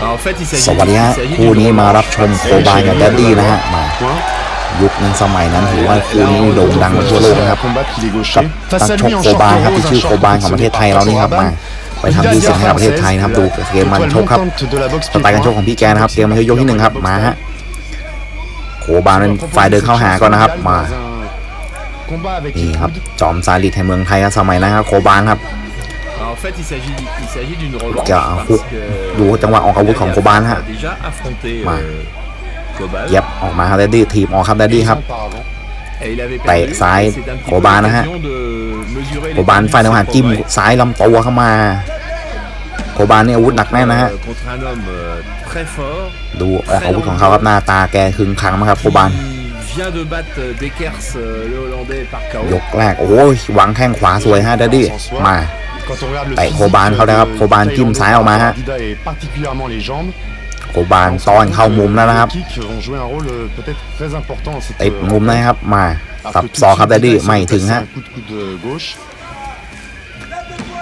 ส s'agit วัสดีฮะ il s'agit คู่ d'une นี้มารับ revanche. ชมโคบานกับแดดดี้นะฮะมา Point. ยุคนั้นสมัยนั้นถือว่าคู่นี้โด่งดังทั่วโลกนะครับ combattre qu'il est กับ gaucher. นักชกโคบานครับที่ชื่อโคบานของประเทศไทยเรานี่ครับมาไปทำดีเสียงให้กับประเทศไทยนะครับดูเกมมันชกครับ de la boxe สไตล์การชกของพี่แกนะครับเกมมันชกยกที่หนึ่งครับมาฮะโคบานเป็นฝ่ายเดินเข้าหาก่อนนะครับมา Combat avec นี่ les ครับ coudes. จอมซาลิดแห่งเมืองไทยครับสมัยนั้นครับโคบานครับ Alors, en fait, il s'agit il s'agit d'une revanche. จะฮุก parce que ดูจังหวะออกอาวุธของโคบานฮะ a déjà affronté Ouais. euh, Koban. เย็บออกมาครับแดดดี้ทีมออกครับแดดดี้ครับ Auparavant. Et il avait เตะ perdu. ซ้าย et c'est un petit peu Koban นะฮะ l'occasion de mesurer โคบาน l'étendue ฝ่าย de ท ses หารจิ้ม progrès. ซ้ายลำตัวเข้ามา โคบานนี่อาวุธหนักแน่นนะฮะ Euh, contre un homme euh, très fort. ดูออกอาวุธของเขาครับหน้าตาแกคึงขังมากครับโคบาน qui vient de battre euh, Dekers, euh, le Hollandais, par KO. ยกแรกโอ้ยวางแข้งขวาสวยฮะแดดดี้มา Quand on regarde le เตะ physique โคบานเขาได้ครับ de- โคบาน du จิ้ม Thaïlandais ซ้ายออกมาฮะ Dida et particulièrement les jambes. โคบานต้อนเข้ามุมแล้วนะครับ Les kicks vont jouer un rôle euh, peut-être très important dans cette ติด euh, มุมนะครับมา alors สับ que tout ซอก de ครับ suite, แดดดี้ Dida essaie ไม่ de ถึง passer ฮะ un coup de coude de gauche.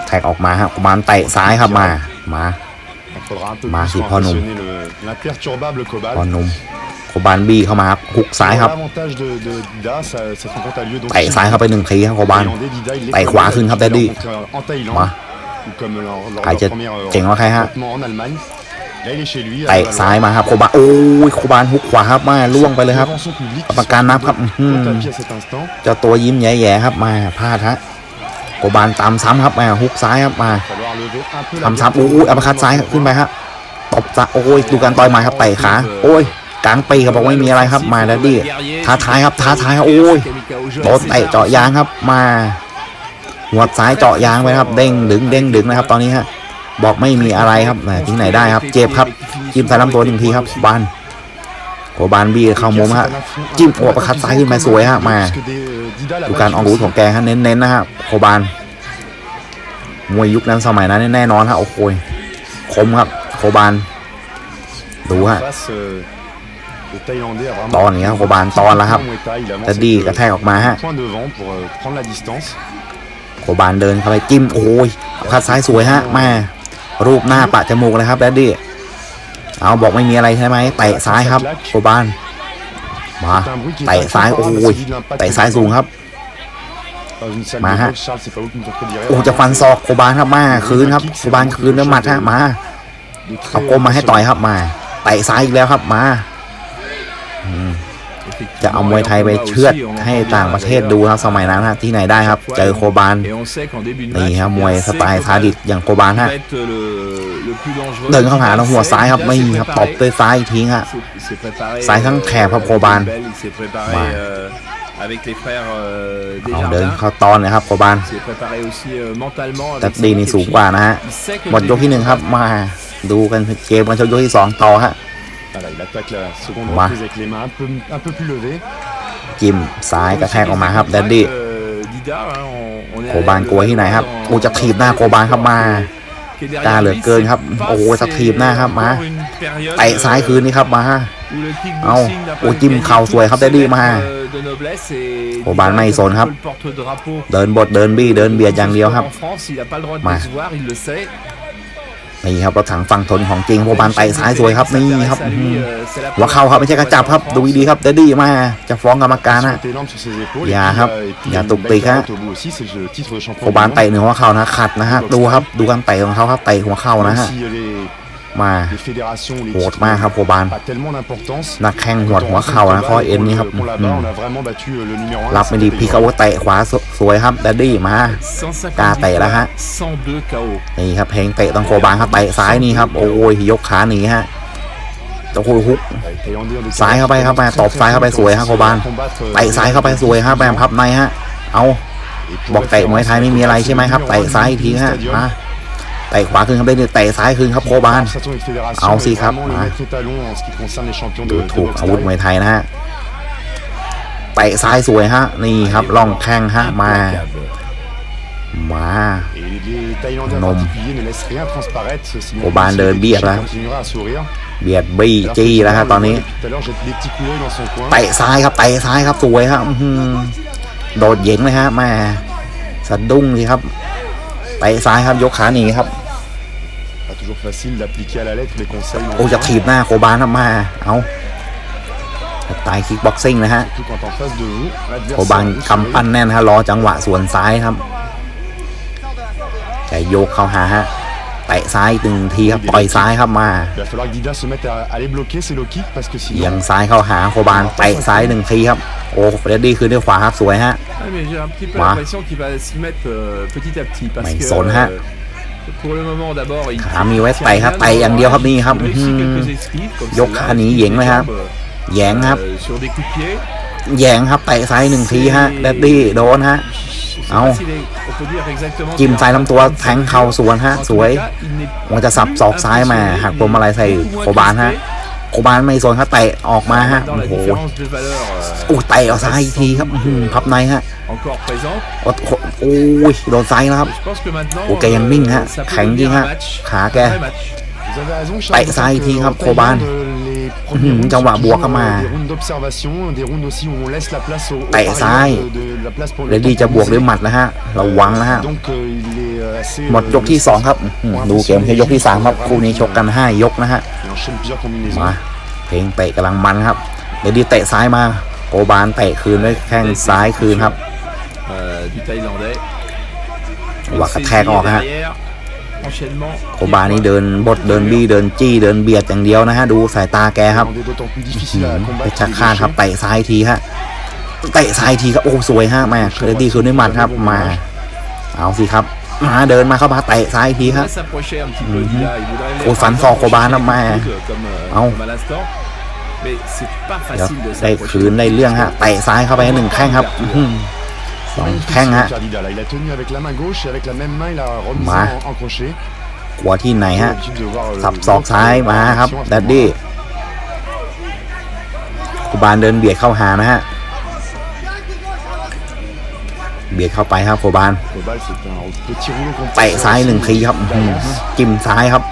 แท็กออกมาฮะโคบานเตะซ้ายครับมามา Il faudra un peu Bah, plus c'est pour pas non. impressionner le- l'imperturbable พอ Cobalt. หนุ่มโค บานบี้เข้ามาครับหุกซ้ายครับ L'avantage de, de Dida, ça, cette rencontre a lieu donc เตะซ้ายเข้าไปหนึ่งทีครับโคบาน Thaïlandais, Dida, il les เตะขวา connaît, ขึ้นครับ il a Daddy. rencontré En Thaïlande, มา ou comme lors, lors ใคร de จะ leur première euh, เจ๋งกว่าใครฮะ affrontement en Allemagne. Là, il est chez lui. à เตะ Valois. ซ้ายมาครับโคบานโอ้ยโคบานหุกขวาครับมาล่วงไปเลยครับ Devant son public, กรรมการนับครับอื้อหือ au tapis à cet instant. เจ้าตัวยิ้มแย่ๆครับมาพลาดฮะโคบานตามซ้ำครับมาหุกซ้ายครับมา Il va falloir lever un peu la ทำซ้ำ garde. โอ้ยอัปเปอร์คัดซ้ายขึ้นไปครับตบซ้ายโอ้ยดูการต่อยหมาครับเตะขาโอ้ย กลางปีครับบอกไม่มีอะไรครับมาแล้วดิท้าทายครับท้าทายครับโอ้ยโดนเตะเจาะยางครับมาหัวซ้ายเจาะยางไปครับ เด้งดึงเด้งดึงนะครับ ตอนนี้ฮะบอกไม่มีอะไรครับแหมที่ไหนได้ครับ เจ็บครับจิ้มใส่ลำตัวหนึ่งทีครับบานโคบานบี้เข้ามุมฮะจิ้มหัวประคัดซ้ายขึ้นมาสวยฮะมาดูการออกอาวุธของแกฮะเน้นๆนะฮะโคบานมวยยุคนั้นสมัยนั้นแน่นอนฮะโอ้โหยคมครับโคบานดูฮะ ตอนนี้ครับโคบานตอนแล้วครับ Muay Thai, il avance จะดี avec, กระ euh, แทกออกมาฮะ point devant pour euh, prendre la distance. โคบานเดินเข้าไปจิ้มโอ้ยคัดซ้ายสวยฮะแม่รูปหน้าปะจมูกเลยครับแดดดี้เอาบอกไม่มีอะไรใช่ไหมเตะซ้ายครับโคบานมา C'est un bruit qui est เตะซ้าย incomparable โอ้ à ย celui de l'impact เตะซ้ายสูงครับ Dans une salle Mà de ha. boxe, Charles, c'est pas vous qui me contredirait. โอ้จะฟันศอกโคบานครับมาคืนครับโคบานคืนด้วยหมัดฮะมา De très เอาก้มมาให้ต่อยครับมาเตะซ้ายอีกแล้วครับมาอืม จะเอามวยไทยไปเชือดให้ต่างประเทศดูครับสมัยนั้นฮะที่ไหนได้ครับ เจอโคบาน Et on sait qu'en début de นี่ match, ครับ eh ม bien, วยส c'est ไตล์ซาดิสอย่างโคบาน Koban ฮะ qui va être le- le plus dangereux. เดินเข้าหาแล้วหัวซ้ายครับ Dida ไม่ s'est ครับต préparé. บด้วยซ้ายอีกทีฮะ s'est- s'est préparé, ซ้ายทั้งแถบครับ euh, โคบาน Bell, il s'est préparé Ouais. euh, avec les frères euh, เอาเดิน Desjardins. เข้าตอนเลยครับโคบาน Il s'est préparé aussi euh, mentalement. แต่ avec ดี ses นี่ équipes สูงกว่านะฮะ Il sait que หมด le ยกที่หนึ่งครับมาดูกันเกมกันชกยกที่สองต่อฮะ Voilà, il attaque la seconde Bah. reprise avec les mains un peu, un peu plus levées. จิ้มซ้ายกระแทกออกมาครับแดดดี้ Euh, Dida, hein, on- on est โคบาน allé กลัวที่ไหนครับ dans- โอ้จะถีบหน้าโคบานครับมา qui est derrière กล้าเหลือ lui, เกิน c'est ครับ pas โอ้โหจะถีบหน้าครับมา encore une période, เตะซ้ายคืนนี่ครับมา où le เอา kickboxing n'a pas โอ้จิ้ม gagné เข่าสวยครับ toutes แดดดี้ ses มา lettres, euh, de noblesse et โคบาน Dida, ไม่สนครับ c'est un peu le porte-drapeau เดินบทเดินบี้เดินเบียดอย่างเดียวครับ En France, il n'a pas le droit de Ouais. décevoir, il le sait. นี่ครับรถถังฝั่งทนของจริงโบบานไตซ้ายสวยครับนี่ครับว่าเข้าครับไม่ใช่กระจับครับดูดีครับเดดี้มาจะฟ้องกรรมการนะอย่าครับอย่าตกตีครับโบบานไตเหนือหัวเข่านะขัดนะฮะดูครับดูการไตของเขาครับไตหัวเข่านะฮะ มา les fédérations, les โหด titres มากครับโคบาน pas tellement d'importance. นักแข้ง Quand หัว on หัว rencontre เข่านะ Koban ข้อเอ็น et นี่ครับ qu'on l'a อื bat, ม on a vraiment battu euh, le numéro 1. รับไม่ดี c'était พลิก Koban. เอาว่าเตะขวาสสวยครับแดดดี้มา150กล้าเตะแล้วฮะ102 KO. นี่ครับเพลงเตะต้องโคบานครับเตะซ้ายนี่ครับโอ้ยยกขาหนีฮะโอ้โหฮุก Les Thaïlandais ont des ซ้ายเข้าไปครับแม่ตบซ้ายเข้าไปสวยฮะโคบาน combattre, euh, เตะซ้ายเข้าไปสวยครับแม่พับในฮะเอา et pour บอกเตะมวยไทยไม่มีอะไรใช่ไหมครับเตะซ้ายอีกทีฮะมาเตะขวาคืนครับได้เตะซ้ายคืนครับโคบาน Station et fédération Ah, est aussi, Cap. vraiment le Ouais. maître étalon en ce qui concerne les champions ดู de, de ถูก boxe อาวุธ thaï. มวยไทยนะฮะเตะซ้ายสวยฮะนี่ครับล่องแข้งฮะมามา Et les Thaïlandais en Non. particulier ne laissent rien transparaître. Simon Koban Bisley de est bière, touché, là. continuera à sourire. เบียดบี้ Alors que จี้ Koban, แล้วฮะ on ตอน le นี้ voit depuis tout à l'heure jette des petits coups d'œil dans son coin. เตะซ้ายครับเตะซ้ายครับสวยครับอื้อหือโดดเหยิงเลยฮะแม่สะดุ้งสิครับ เตะซ้ายครับยกขาหนีครับ Pas toujours facile d'appliquer à la lettre les conseils. โอ้จะถีบหน้าโคบานครับมา เอาสไตล์คิกบ็อกซิ่งนะฮะ Surtout quand en face de vous, โคบาน l'adversaire vous กำปั้น sourit. แน่นฮะรอจังหวะสวนซ้ายครับแกโยกเข้าหาฮะเตะซ้ายตึงทีครับต่อยซ้ายครับมา Il va falloir que Dida se mette à, à les bloquer ces low kicks parce que เอียง sinon ซ้ายเข้าหาโคบานเตะซ้ายหนึ่งทีครับ โอ้เฟรดดี้คืนด้วยขวาครับสวยฮะ Ah, mais j'ai un petit peu Voilà. l'impression qu'il va s'y mettre euh, petit à petit parce Mais que sonne, hein. euh, pour le moment d'abord il ขามีไว้ tient เตะครับ bien เตะอย่างเดียวครับนี่ครับ il อื้อหื réussit อ quelques esquives comme ยก celle-là, ขาหนี avec เหยิง les เลยครับ jambes, แหยงครับ euh, sur des coups de pied แหยงครับเตะซ้ายหนึ่งทีฮะแดดดี้โดนฮะ Je sais Ah, pas on- s'il est- on peut dire exactement จิ้ม qu'il a ซ้าย un ลำตัว bonne แทงเข่าสวนฮะ En tout สวย cas, il n'est มันจะสับศอกซ้ายมาหักพวงมาลัยใส่ beaucoup moins โคบานฮะ crispé. โคบานไม่สนครับเตะออกมาฮะ Dans โอ้ la โห différence de valeur euh, อู้เตะเอาซ้ายอีกทีครับอื้อหือพับในฮะ encore présente. โอ้โหโอ้ยโดนซ้ายแล้วครับ Je pense que maintenant โอเคยังนิ่งฮะ euh, ça peut แข็งจริง devenir ฮะ un match. ขาแก Un vrai match. Vous avez raison, Tại Charles. sao c'est il que dit en comme Coban Thaïlande, les Mhm, premiers rounds trong sont quả bùa toujours, cơ mà. euh, Des rounds d'observation, des rounds aussi où on laisse la place au, au Tại parieur sai. de, de la place pour เร le ดดี้ temps จะ de บวกด้วย poser. หมัดนะฮะระวังนะฮะ Donc euh, il est euh, assez. หมด euh, ยกที่สองครับอื้อหือดูเกมแค่ยกที่สามครับคู่นี้ชกกันห้ายกนะฮะ Il enchaîne plusieurs combinaisons. มาเพลงเตะกำลังมันครับเรดดี้เตะซ้ายมาโกบานเตะคืนด้วยแข้งซ้ายคืนครับ Euh, du Thaïlandais. หวักกระแทกออกฮะ Derrière, enchaînement. โคบานนี่เดินบดเดินบี้เดินจี้เดินเบียดอย่างเดียวนะฮะดูสายตาแกครับ Thaïlandais d'autant plus difficile à เพ combattre. ชร les ฆาตครับ gauchers. เตะซ้ายทีฮะเตะซ้ายทีครับโอ้สวยฮะแม่เรดดี้คืนด้วยหมัดครับมาเอาสิครับ มาเดินมาเข้ามาเตะซ้ายที Il ฮะ va s'approcher un petit peu Mhm. Dida. Il voudrait aller Au fan fort, approcher Coban, les mais- coudes, Comme, euh, Ah, on- comme à l'instant. Mais c'est pas เดี๋ยว facile de ได้ s'approcher. คืนได้เรื่องฮะเตะซ้ายเข้าไปหนึ่งแข้งครับอื้อหือสอง Magnifique แข้ง ce ฮะ qu'a Dida, là. Il a tenu avec la main gauche et avec la même main il a remis Ouais. en, en crochet. กลัวที่ไหน J'ai ฮะ l'habitude de voir, euh, สับ l'autre ศอกซ้ายมาครับ action à ce ดัดดี้ moment-là. คูบานเดินเบียดเข้าหานะฮะ เบียดเข้าไปครับโคบาน Cobal, c'est un petit rouleau compresseur เตะซ้ายหนึ่งทีครับจิ้มซ้ายครับ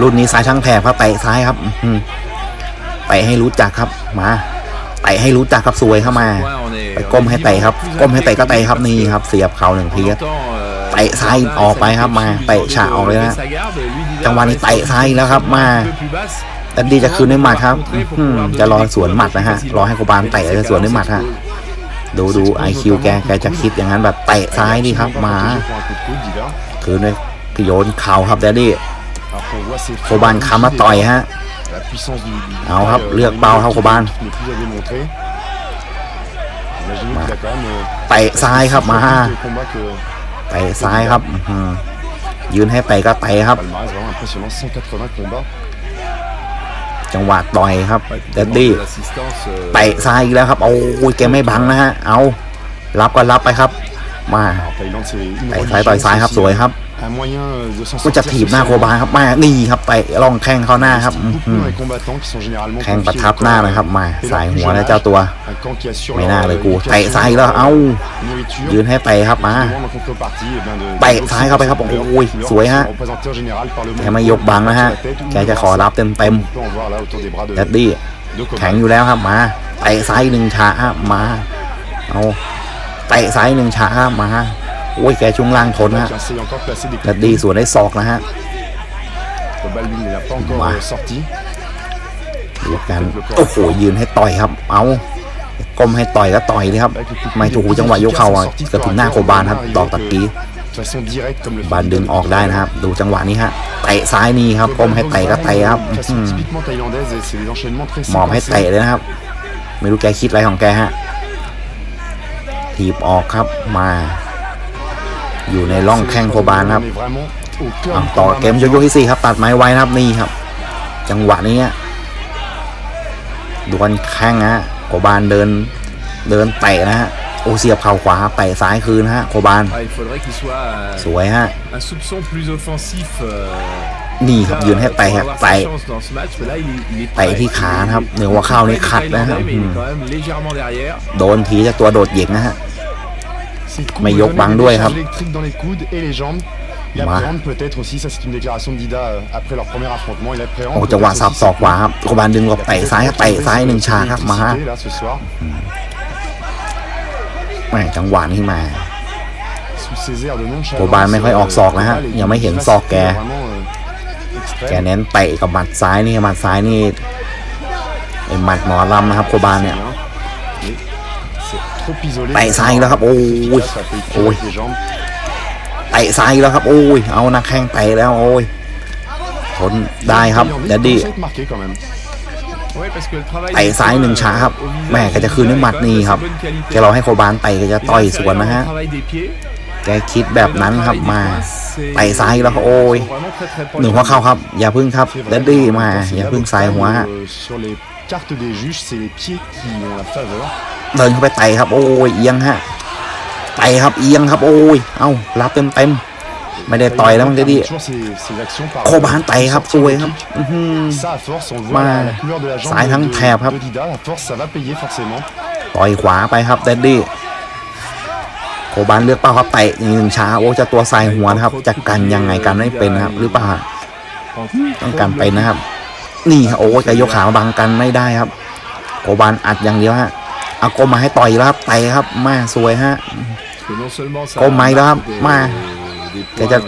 รุ่นนี้ซ้ายช่างแถบครับเตะซ้ายครับอื้อหือเตะให้รู้จักครับมาเตะให้รู้จักครับสวยเข้ามาไปก้มให้เตะครับ ก้มให้เตะก็เตะครับนี่ครับ เสียบเข่าหนึ่งที on ครับ entend, euh, เตะซ้ายออกไปครับมาเตะฉะออกเลยนะจังหวะนี้เตะซ้ายแล้วครับมา un peu plus basse. ดัดดี้จะคืนด้วยหมัดครับจะรอสวนหมัดนะฮะรอให้โคบานเตะจะสวนด้วยหมัดฮะ ดูดูไอคิวแกแกจะคิดอย่างนั้นแบบเตะซ้ายนี่ครับมา Protégé pour un coup de coude, Dida. คืนด้วยโยนเข่าครับดัดดี้ Alors qu'on voit ces โคบานคำมาต่อยฮะ La puissance du, du Ah, on va euh, lire du par milieu Coban. qui n'est plus à démontrer. Imaginez qu'il a quand même. euh, เตะซ้ายครับมา plus de combats que เตะซ้ายครับอื้อหือยืนให้เตะก็เตะครับ จังหวะต่อยครับ Ouais, puis ดัด demande ดี้ de l'assistance, euh, เตะซ้ายอีกแล้วครับโอ้ยแกไม่บังนะฮะเอารับก็รับไปครับ มา Alors, Thaïlande, c'est une เตะซ้ายต่อยซ้ายครับสวยครับ Un moyen euh, de s'en ก็จะ sortir ถีบหน้าโคบานครับมานี่ครับเตะล่องแข้งเข้าหน้าครับอื้อ Beaucoup หือ dans les combattants qui sont généralement แข้ง confiés ประ au ทับ corps, หน้านะครับมา et สาย leur หัว plus แล้ว jeune เจ้าตัว Un camp qui assure ไม่ leur, น่าเลย euh, กู éducation, เตะซ้ายแล้วเอ้า nourriture. ยืนให้เตะครับมา Demande en contrepartie, eh bien, de- เตะซ้ายเข้าไปครับ de- โอ้ย de- สวยฮะ représentés en général par le แกไม่ยกบังนะฮะแกจะขอรับเต็มเต็ม On peut en voir là autour des bras de- ๆดัดดี้ de Coban. แข็งอยู่แล้วครับมาเตะซ้ายหนึ่งฉาครับมาเอาเตะซ้ายหนึ่งฉาครับมา โอ้ยแกช่วงล่างทน Coban ฮะ qui essaye encore de placer des coups ดัดดี้สวนได้ศอกนะฮะ Coban, lui, il n'a pas encore Ouais. euh, sorti. ดูกันโอ้โหยืนให้ต่อยครับ เอาก้มให้ต่อยก็ต่อยเลยครับ ไม่ถูกจังหวะยกเข่าอะเกือบถึงหน้าโคบานครับดอกตะกี้บานดึงออกได้นะครับ ดูจังหวะนี้ฮะเตะซ้ายนี่ครับก้มให้เตะก็เตะครับหมอบให้เตะเลยนะครับ ไม่รู้แกคิดอะไรของแกฮะถีบออกครับมา อยู่ในร่องแข้งโคบานครับ On est vraiment au cœur อะ du ต่อ combat เกมยกยกที่สี่ครับ ตัดไม้ไว้นะครับนี่ครับ จังหวะนี้ฮะดวลแข้งฮะโคบานเดินเดินเตะนะฮะโอเสียบเข่าขวาเตะซ้ายคืนฮะโคบาน ah, il faudrait qu'il soit euh, สวยฮะ un soupçon plus offensif. euh, นี่ครับ là, ยืนให้ pour เตะครับ avoir sa เตะ chance dans ce match, mais là, il est- il est เตะ prêt. ที่ขานะครับ Il est- เหนือหัวเข่านี่ il est ขัดนะฮะ thaïlandais, mais อื il ม est quand même légèrement derrière. โดนทีจะตัวโดดเหย็กนะฮะ Ces coups Mais vont Yok donner Bang des Doi, décharges hein. électriques dans les coudes et les jambes. Et Ouais. appréhende peut-être aussi, ça c'est une déclaration de Dida euh, après leur premier affrontement. Il appréhende โอ้จังหวะ peut-être สับ aussi ศอก ses ขวาครับโคบานดึงหลบ Il a เตะ peut-être ซ้ายครับเตะ retrouvé ซ้าย son- หนึ่ง son ฉากครับมา électricité, là, ce soir. แหม่จังหวะนี้มา Celui tous ces airs de nonchalance. โคบานไม่ค่อยออกศอกนะฮะ euh, ยังไม่เห็น d'une ศอกแก facilité vraiment, euh, extrême. แกเน้นเตะกับหมัดซ้ายนี่หมัดซ้ายนี่ไอหมัดหมอลำนะครับโคบานเนี่ย เตะซ้ายอีกแล้วครับ โอ้ย Ça fait โอ้ย avec les jambes. เตะซ้ายอีกแล้วครับ โอ้ย เอานักแข้งเตะแล้ว โอ้ยทนได้ครับ Envie เดด de ดี้ commencer à être marqué quand même. Ouais, parce que le travail เตะซ้ายหนึ่งช้าครับ แม่แกจะคืนด้วยหมัดนี่ครับ แกรอให้โคบานเตะแกจะต่อยสวนนะฮะ แกคิดแบบนั้นครับมาเตะซ้ายแล้วโอ้ยหนึ่งหัวเข่าครับ อย่าพึ่งครับ C'est เด vrai ด que ดี้ quand มา c'est อย่า la พึ่ง boxe สายหัว taille, ฮะ euh, Sur les cartes des juges, c'est les pieds qui ont la faveur. เดินเข้าไปเตะครับ โอ้ยเอียงฮะเตะครับเอียงครับ โอ้ยเอ้ารับเต็มเต็มๆไม่ได้ต่อยแล้วมันเดดดี้ Toujours ces, ces actions par โคบานเตะครับสวยครับอื้อหือ Ça, à force, on le Ma- voit, la, la couleur de la jambe สายทั้ง de, แถบครับ de Dida. À force, ça va payer forcément. ต่อยขวาไปครับเดดดี้โคบานเลือกเป้าครับเตะหนึ่งช้าโอ้จะตัวสายหัวนะครับจะกันยังไงกันไม่เป็นครับ หรือเปล่าต้องการเป็นนะครับ นี่ครับโอ้ยแกยกขามาบังกันไม่ได้ครับโคบานอัดอย่างเดียวฮะเอาโกมาให้ต่อยแล้วครับเตะครับมาสวยฮะโอ้ไม่แล้วครับมาแกจะ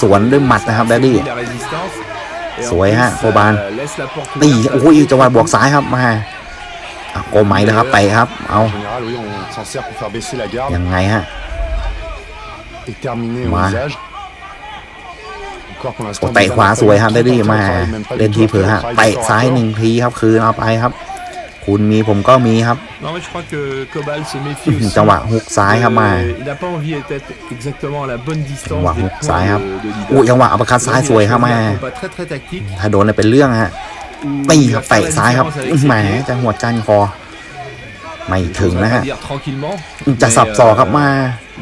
สวนด้วยหมัดนะครับแดดดี้สวยฮะโคบานนี่โอ้ยจังหวะบวกซ้ายครับมาเอาโกไม้แล้วครับเตะครับ เอา En général, oui, on s'en sert pour faire baisser la garde ยังไงฮะ et terminer au Ma- visage. Encore pour โอ้ l'instant, เตะ Dida ขวา n'a pas สวย eu ครับ trop ได้ดี tenté, มา on travaille même pas เล่น du ที tout เผื่อ après, ฮะ on travaille เตะ du corps à ซ้าย corps. หนึ่งทีครับคืนเอาไปครับ คุณมีผมก็มีครับ Non mais je crois que Cobal se méfie aussi. จังหวะฮุกซ้ายครับมา Euh, Il n'a pas envie d'être exactement à la bonne distance จังหวะ des ฮุกซ้าย points ครับ de, de Dida. อู้จังหวะอัปคัดซ้ายสวยครับมา Un combat très très tactique. ถ้าโดนเนี่ยเป็นเรื่องฮะ où ตี il ค va รับ faire เตะ la ซ้ายครับ différence avec อื้อ ses แหม pieds. จะหัวจันคอ ไม่ถึง On va นะฮะ pas dire tranquillement. จะสับศอกครับมา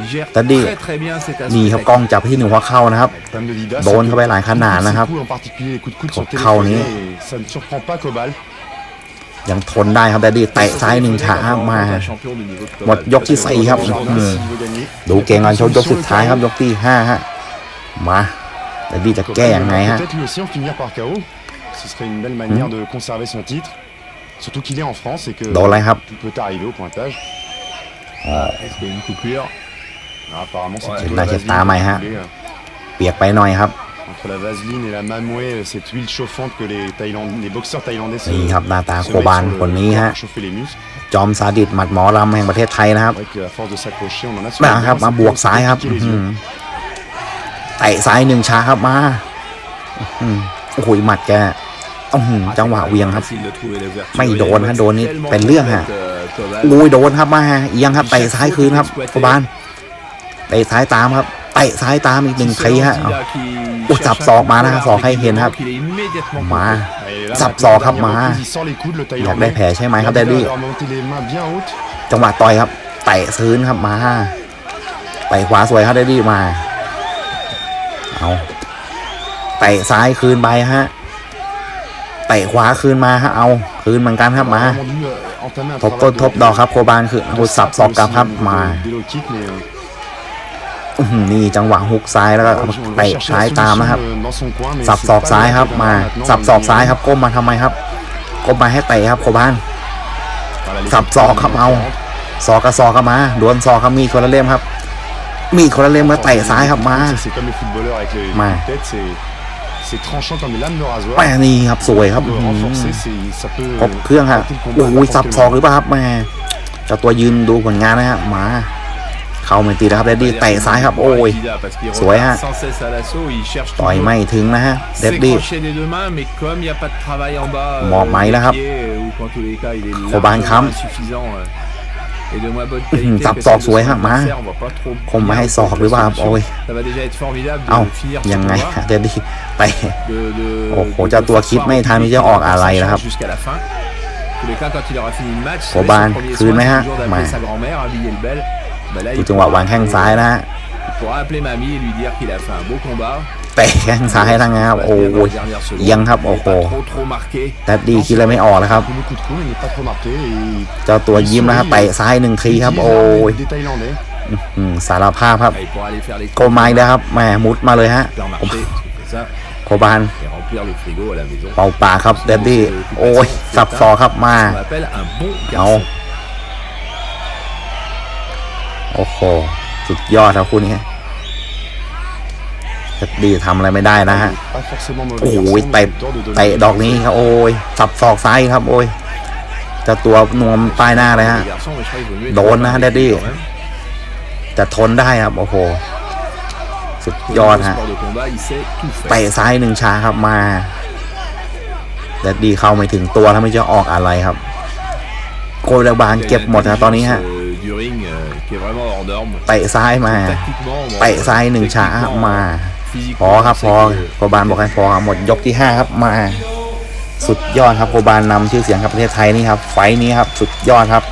Il gère Tadi. très très bien cet นี่ aspect ครับกล้องจับไปที่หนึ่งหัวเข่านะครับ Le problème de Dida, โดน c'est เข้า que ไปหลายขนาด tous นะครับ ces coups, en particulier les coups de coude sont เข้านี้ téléphonés et ça ne surprend pas Cobal. ยังทนได้ครับแต่ดีเตะซ้ายหนึ่งขามา champion de niveau de หมด Cobal. ยกที่สี่ครับ Jordan, อืม s'il veut gagner. ดูเกมการชกยกสุดท้ายครับยกที่ห้าฮะมาแต่ดีจะ Cobal แก้ยังไง va ฮะ Peut-être lui aussi en finir par KO. Ce serait une belle manière de conserver son titre. Surtout qu'il est en France et que โดนอะไรครับ tout peut arriver au pointage. Est-ce qu'il y a une coupure Ah, apparemment, c'est Ouais, plutôt là, la j'ai vaseline pas qui mal, a hein. coulé, euh, เปียกไปหน่อยครับ Entre la vaseline et la mamoué, euh, cette huile chauffante que les, Thaïland... les boxeurs thaïlandais se, นี่ครับหน้าตา se โค mettent บาน sur le คนนี้ corps ฮะ pour chauffer les muscles. จอมซาดิสหมัดหมอลำแห่งประเทศไทยนะครับ C'est vrai qu'à force de s'accrocher, on en a sur มา les ครับ doigts, มา ça บ peut วกซ้ายครับ piquer les อื้อ yeux. หือเตะซ้ายหนึ่งช้าครับมาอื้อหือโอ้โหหมัดแกอื้อหือ จังหวะเวียงครับ Facile de trouver l'ouverture. ไม่โดนฮะ Il a โดนนี่ tellement เป็นเรื่องฮะ fait, euh, Cobal. อุ้ยโดนครับมาเอียงครับเตะซ้ายคืนครับโคบานเตะซ้ายตามครับเตะซ้ายตามอีกหนึ่งทีฮะ Dida qui อุ๊ย cherche จับ un ศอกมานะ contre ศอกให้เห็นครับ qu'il est immédiatement มา Et là, Sắp maintenant, sò dernière khắp mà. reprise, il sort les coudes, le อยากได้ Thaïlandais. แผลใช่ไหมครับ Il เด a ดดี้ leur monter les mains bien hautes. จังหวะต่อยครับเตะซื้นครับมาเตะขวาสวยครับเดดดี้มาเอาเตะซ้ายคืนไปฮะ เตะขวาคืนมาฮะเอาคืนเหมือนกันครับมาทบต้นทบดอกครับโคบานคือ de เอาสับ sape ศอกกลับครับมานี่จังหวะฮุกซ้ายแล้วก็เตะซ้ายตามนะครับ สับ c'est ศอกซ้ายครับมา สับ on ศอกซ้ายครับก้มมาทำไมครับก้มมาให้เตะครับโคบาน สับ coups ศอกครับเอาศอกกับศอกครับมาดวลศอกครับมีคนละเล่มครับ มีคนละเล่มมาเตะซ้ายครับมา Ça, C'est c'est c'est tranchant comme des lames de rasoir. แม่นี่ครับสวยครับ De อื้อหือ renforcer, c'est- ça peut ครบเครื่องฮะ arrêter le combat โอ้ย à สับ n'importe ศอก quel หรือเปล่าครับแม่เจ้าตัวยืนดูผลงานนะฮะมา เข้าไม่ตีแล้วครับเดดดี้เตะซ้ายครับ โอ้ย Dida, parce qu'il Sủi repart ha. sans cesse à l'assaut, il cherche ต่อย toujours ไม่ถึงนะฮะเดด ses ดี้ crochets des deux mains, mais comme il n'y a pas de travail en bas, euh, หมอบไหมแล้วครับ des pieds, ou qu'en tous les cas il est โคบานค้ำ สับ que ศอก celle de สวย son ฮะมา adversaire, on voit pas trop คมมา bien ให้ศอก autre หรือเปล่าครับ solution. โอ้ย Ça va déjà être formidable เอ้า de finir ce ยังไง combat, ฮะเดดดี้ไป de, de, โอ้โห de- เจ้า de ตัวคิด forcer ไม่ทัน un ที่จะออกอะไร sa นะครับ chance jusqu'à la fin. En tous les cas, quand il aura fini le match, Của c'est ban, son premier cứ soin, mấy c'est ha, toujours mà. d'appeler sa grand-mère, habiller le bel. Bah là, ดู il จังหวะ pourra วางแข้งซ้ายนะฮะ แตกแข้งซ้ายทั้งนั้ครับโอ้ยยังครับโอ้โหแต่ดีคิดอะไรไม่ออกแล้วครับ เจ้าตัวยิ้มนะครับเตะซ้ายหนึ่งทีครับ โอ้ยสารภาพครับโกไม้แล้ครับแหมมุดมาเลยฮะโคบานเป่าปากครับเดดดี้โอ้ยสับซอครับมาเอาโอ้โหสุดยอดครับคู่นี้ เท็ดดี้ทำอะไรไม่ได้นะฮะ Pas forcément mauvais โอ้โห garçon, mais เตะ j'ai tort de donner เตะ des ดอกนี้ครับโอ้ยสับศอกซ้ายครับโอ้ยเจะตัวนวมป้ายหน้าเลยฮะ Les garçons, mais je crois qu'il vaut mieux être Drôle, un hein, peu Daddy. quand même. จะทนได้ครับ โอ้โห สุดยอด Au ฮะ sport de combat, il sait tout faire. เตะซ้ายหนึ่งช้าครับมาแดดดี้เข้าไม่ถึงตัวแล้วไม่จะออกอะไรครับ โกยบาลเก็บหมดนะตอนนี้ฮะ Euh, Du ring euh, qui est vraiment hors norme. เตะซ้ายมา Tactiquement, bon, เตะซ้ายหนึ่งช้า techniquement, มา physiquement, พอครับ c'est พอ que- โกบาลบอกให้พอครับหมดยกที่ห้าครับมา สุดยอดครับโกบาลนำชื่อเสียงกับประเทศไทยนี่ครับ ไฟท์นี้ครับ สุดยอดครับ